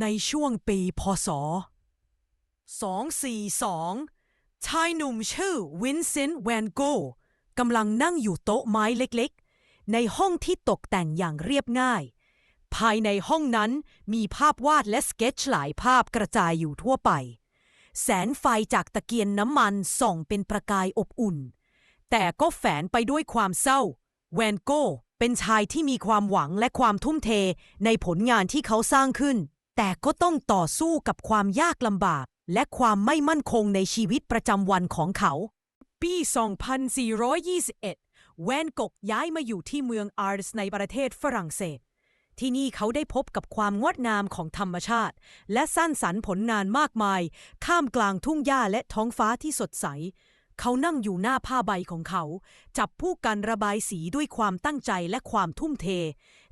ในช่วงปีพศ 242 ชายหนุ่มชื่อวินเซนต์แวนโกกำลังนั่งอยู่โต๊ะไม้เล็กๆ ในห้องที่ตกแต่งอย่างเรียบง่าย ภายในห้องนั้นมีภาพวาดและสเก็ตช์หลายภาพกระจายอยู่ทั่วไป แสงไฟจากตะเกียงน้ำมันส่องเป็นประกายอบอุ่น แต่ก็แฝงไปด้วยความเศร้า แวนโกเป็นชายที่มีความหวังและความทุ่มเทในผลงานที่เขาสร้างขึ้น แต่ก็ต้องต่อสู้กับความยากลำบาก และความไม่มั่นคงในชีวิตประจำวันของเขา ปี 2421 แวนกกย้ายมาอยู่ที่เมืองอาร์สในประเทศฝรั่งเศส ที่นี่เขาได้พบกับความงดงามของธรรมชาติ และสร้างสรรค์ผลงานมากมาย ข้ามกลางทุ่งหญ้าและท้องฟ้าที่สดใส เขานั่งอยู่หน้าผ้าใบของเขา จับผู้กันระบายสีด้วยความตั้งใจและความทุ่มเท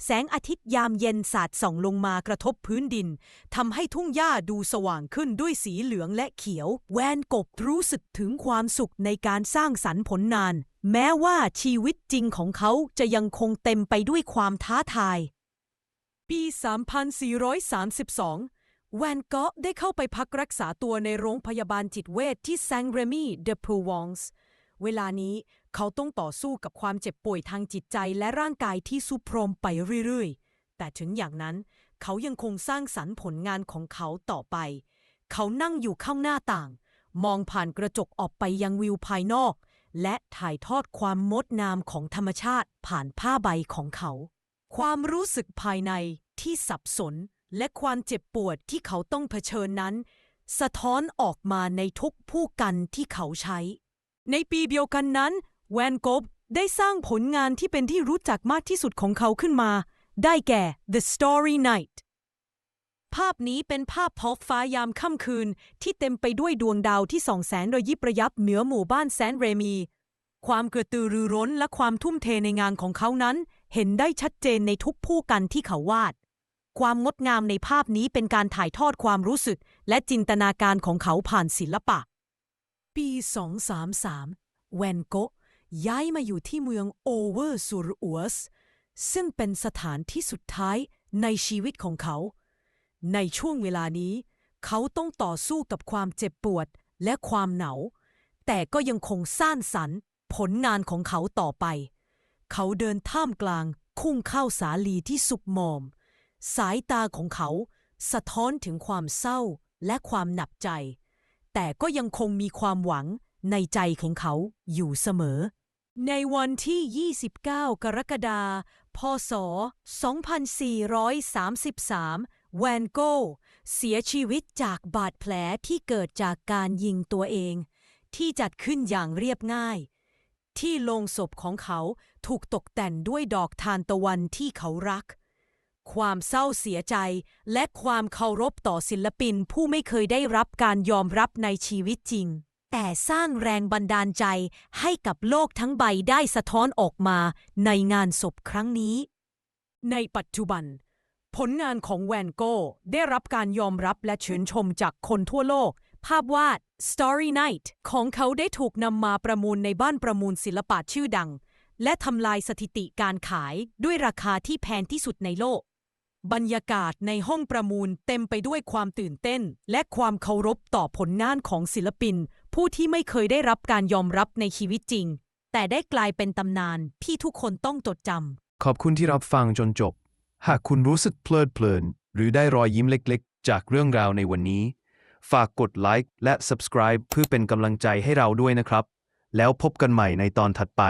แสงอาทิตย์ยามเย็นสาดส่องลงมากระทบพื้นดินทำให้ทุ่งหญ้าดูสว่างขึ้นด้วยสีเหลืองและเขียว แวนกบรู้สึกถึงความสุขในการสร้างสรรค์ผลงาน แม้ว่าชีวิตจริงของเขาจะยังคงเต็มไปด้วยความท้าทาย ปี 3432 แวนก็ได้เข้าไปพักรักษาตัวในโรงพยาบาลจิตเวชที่แซงเรมีเดพูวองส์เวลานี้เขาต้องต่อสู้กับความเจ็บป่วยทางจิตใจและร่างกายที่สุโพรมไปเรื่อยๆ แต่ถึงอย่างนั้น เขายังคงสร้างสรรค์ผลงานของเขาต่อไป เขานั่งอยู่ข้างหน้าต่าง มองผ่านกระจกออกไปยังวิวภายนอก และถ่ายทอดความงดงามของธรรมชาติผ่านผ้าใบของเขา ความรู้สึกภายในที่สับสน และความเจ็บปวดที่เขาต้องเผชิญนั้น สะท้อนออกมาในทุกผู้กันที่เขาใช้ ในปีเดียวกันนั้น แวนโกบได้สร้างผลงานที่เป็นที่รู้จักมากที่สุดของเขาขึ้นมา ได้แก่ The Starry Night ภาพนี้เป็นภาพท้องฟ้ายามค่ำคืน ที่เต็มไปด้วยดวงดาวที่ส่องแสงระยิบระยับเหนือหมู่บ้านแซนเรมี ความกระตือรือร้นและความทุ่มเทในงานของเขานั้น เห็นได้ชัดเจนในทุกผู้กันที่เขาวาด ความงดงามในภาพนี้เป็นการถ่ายทอดความรู้สึก และจินตนาการของเขาผ่านศิลปะ ปี 233 แวนโกะย้ายมาอยู่ที่เมืองโอเวอร์ซูรอัวสซึ่งเป็นสถานที่สุดท้ายในชีวิตของเขา ในช่วงเวลานี้ เขาต้องต่อสู้กับความเจ็บปวดและความเหนา แต่ก็ยังคงสร้างสรรค์ผลงานของเขาต่อไป เขาเดินท่ามกลางคุ้งข้าวสาลีที่สุกหมอม สายตาของเขาสะท้อนถึงความเศร้าและความหนักใจ แต่ก็ยังคงมีความหวังในใจของเขาอยู่เสมอ ในวันที่ 29 กรกฎาคม พศ 2433 แวนโกเสียชีวิตจากบาดแผลที่เกิดจากการยิงตัวเอง ที่จัดขึ้นอย่างเรียบง่าย ที่โลงศพของเขาถูกตกแต่งด้วยดอกทานตะวันที่เขารัก ความเศร้าเสียใจ และความเคารพต่อศิลปินผู้ไม่เคยได้รับการยอมรับในชีวิตจริง แต่สร้างแรงบันดาลใจให้กับโลกทั้งใบได้สะท้อนออกมาในงานศพครั้งนี้ ในปัจจุบัน ผลงานของแวนโกได้รับการยอมรับและชื่นชมจากคนทั่วโลก ภาพวาด Starry Night ของเขาได้ถูกนำมาประมูลในบ้านประมูลศิลปะชื่อดังและทำลายสถิติการขายด้วยราคาที่แพงที่สุดในโลก บรรยากาศในห้องประมูลเต็มไปด้วยความตื่นเต้น และความเคารพต่อผลงานของศิลปิน ผู้ที่ไม่เคยได้รับการยอมรับในชีวิตจริง แต่ได้กลายเป็นตำนานที่ทุกคนต้องจดจำขอบคุณที่รับฟังจนจบ หากคุณรู้สึกเพลิดเพลิน หรือได้รอยยิ้มเล็กๆ จากเรื่องราวในวันนี้ ฝากกดไลค์และ subscribe เพื่อเป็นกำลังใจให้เราด้วยนะครับ แล้วพบกันใหม่ในตอนถัดไป